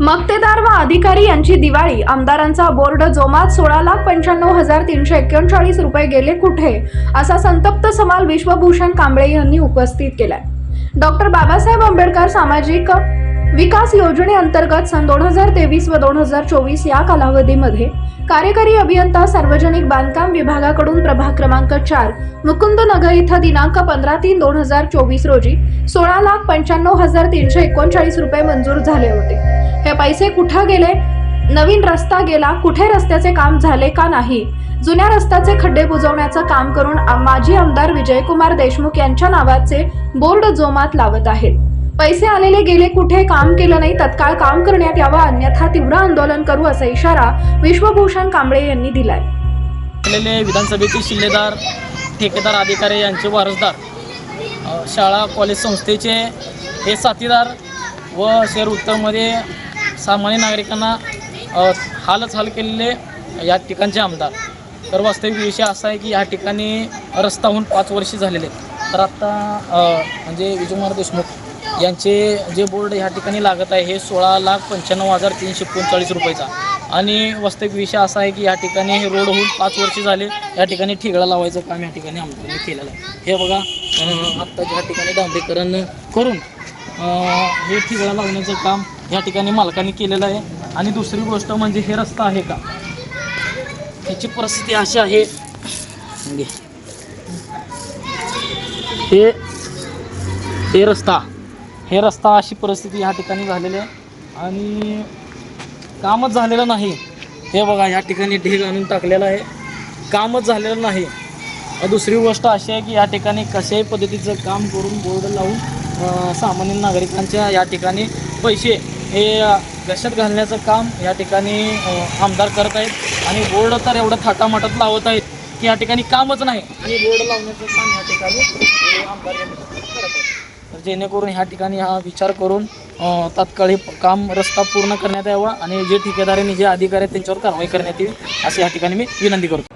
मक्तेदार व अधिकारी यांची दिवाळी. आमदारांचा बोर्ड जोमात सोळा लाख पंच्याण्णव हजार तीनशे एकोणचाळीस रुपये गेले कुठे? असा संतप्त समाल विश्वभूषण कांबळे यांनी उपस्थित केलाय. डॉक्टर बाबासाहेब आंबेडकर सामाजिक विकास योजनेअंतर्गत सन दोन हजार तेवीस व दोन हजार चोवीस या कालावधीमध्ये कार्यकारी अभियंता सार्वजनिक बांधकाम विभागाकडून प्रभाग क्रमांक चार मुकुंद नगर इथं दिनांक पंधरा तीन दोन हजार चोवीस रोजी सोळा लाख पंच्याण्णव हजार तीनशे एकोणचाळीस रुपये मंजूर झाले होते. हे पैसे कुठं गेले? नवीन रस्ता गेला कुठे रस्त्याचे काम झाले का नाही? जुन्या रस्त्याचे खड्डे बुजवण्याचं काम करून माजी आमदार विजयकुमार देशमुख यांच्या नावाचे बोर्ड जोमात लावत आहेत. पैसे आलेले गेले कुठे काम केलं नाही तत्काळ काम करण्यात यावं अन्यथा तीव्र आंदोलन करू असा इशारा विश्वभूषण कांबळे यांनी दिलाय केलेले विधानसभेचे शिल्लेदार ठेकेदार अधिकारी यांचे वारसदार शाळा कॉलेज संस्थेचे हे साथीदार व शहर उत्तरमध्ये सामान्य नागरिकांना हालच हाल केलेले या ठिकाणचे आमदार तर वास्तविक विषय असा आहे की या ठिकाणी रस्ता होऊन पाच वर्षे झालेले आहेत. तर आत्ता म्हणजे विजयकुमार देशमुख यांचे जे बोर्ड ह्या ठिकाणी लागत आहे हे सोळा लाख पंच्याण्णव हजार तीनशे एकोणचाळीस रुपयाचा. आणि वास्तविक विषय असा आहे की या ठिकाणी हे रोड होऊन पाच वर्ष झाले या ठिकाणी ठिगळा लावायचं काम या ठिकाणी आमदारांनी केलेलं आहे. हे बघा आत्ता ज्या ठिकाणी डांबरीकरण करून हे ठिगळा लावण्याचं काम या ठिकाणी मालकाने केलेलं आहे. आणि दुसरी गोष्ट म्हणजे हे रस्ता आहे का? ह्याची परिस्थिती अशी आहे. हे हे रस्ता हे रस्ता अशी परिस्थिती ह्या ठिकाणी झालेली आहे. आणि कामच झालेलं नाही. हे बघा या ठिकाणी ढीग आणून टाकलेलं आहे. कामच झालेलं नाही. दुसरी गोष्ट अशी आहे की या ठिकाणी कशाही पद्धतीचं काम करून बोर्ड लावून सामान्य नागरिकांच्या या ठिकाणी पैसे हे अ, गशत घालण्याचं काम या ठिकाणी आमदार करत आहेत. आणि बोर्ड तर एवढं थाटामाटात लावत आहेत की या ठिकाणी कामच नाही. आणि बोर्ड लावण्याचं काम या ठिकाणी आमदार करत आहेत. तर जेणेकरून ह्या ठिकाणी हा विचार करून तात्काळ हे काम रस्ता पूर्ण करण्यात यावा आणि जे ठेकेदारांनी जे अधिकारी आहेत त्यांच्यावर कारवाई करण्यात येईल अशी या ठिकाणी मी विनंती करतो.